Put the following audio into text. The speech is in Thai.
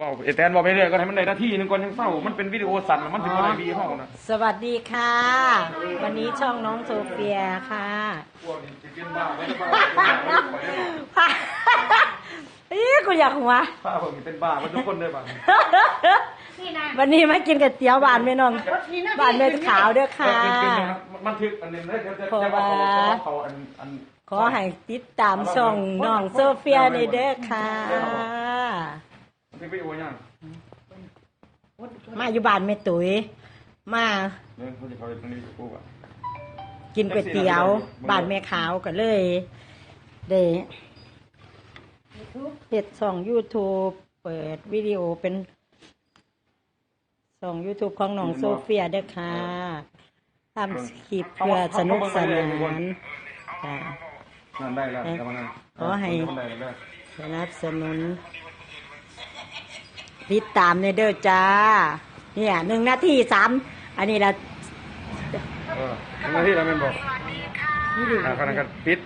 ว้าวไอ้แตนบอกไปเรื่อยก็ให้มันได้นาทีหนึงก่อนยังเศร้ามันเป็นวิดีโอสั่นมันถึงอะไรวีห้องนะสวัสดีค่ะ วันนี้ช่องน้องโซเฟียค่ะ พวกนี้จะเป็นบ้าไม่ได้บ้าอีกูอยากหัว ป้าผมเป็นบ้ามันทุกคนเลยบ้าวันนี้มากินกับเตี๋ยวหวานแม่น้องหวานเม็ดขาวเด้อค่ะ มันทึกอันนึงเลยเดี๋ยวจะเพราะจะว่าเอาเขาอันอันขอให้ติดตามช่องน้องโซเฟียในเด้อค่ะ มันเป็นวิดีโอยังมาอยู่บ้านแม่ตุ๋ย มาเนี่ยเขาจะเขาจะตรงนี้กูอะกินก๋วยเตี๋ยวบ้านแม่ขาวกันเลยเด้เฮ็ดช่อง YouTube เปิดวิดีโอเป็นช่อง YouTube ของน้องโซเฟียเด้อค่ะทำคลิปเพื่อสนุกสนานค่ะนั่นได้แล้วแต่ว่านั่นขอให้มันได้แล้วสนับสนุน ติดตามในเด้อจ้า เนี่ยหนึ่งนาทีสามอันนี้ละเออหน้าที่เราเป็นบอกนี่ดิอ่าขณะกันปิด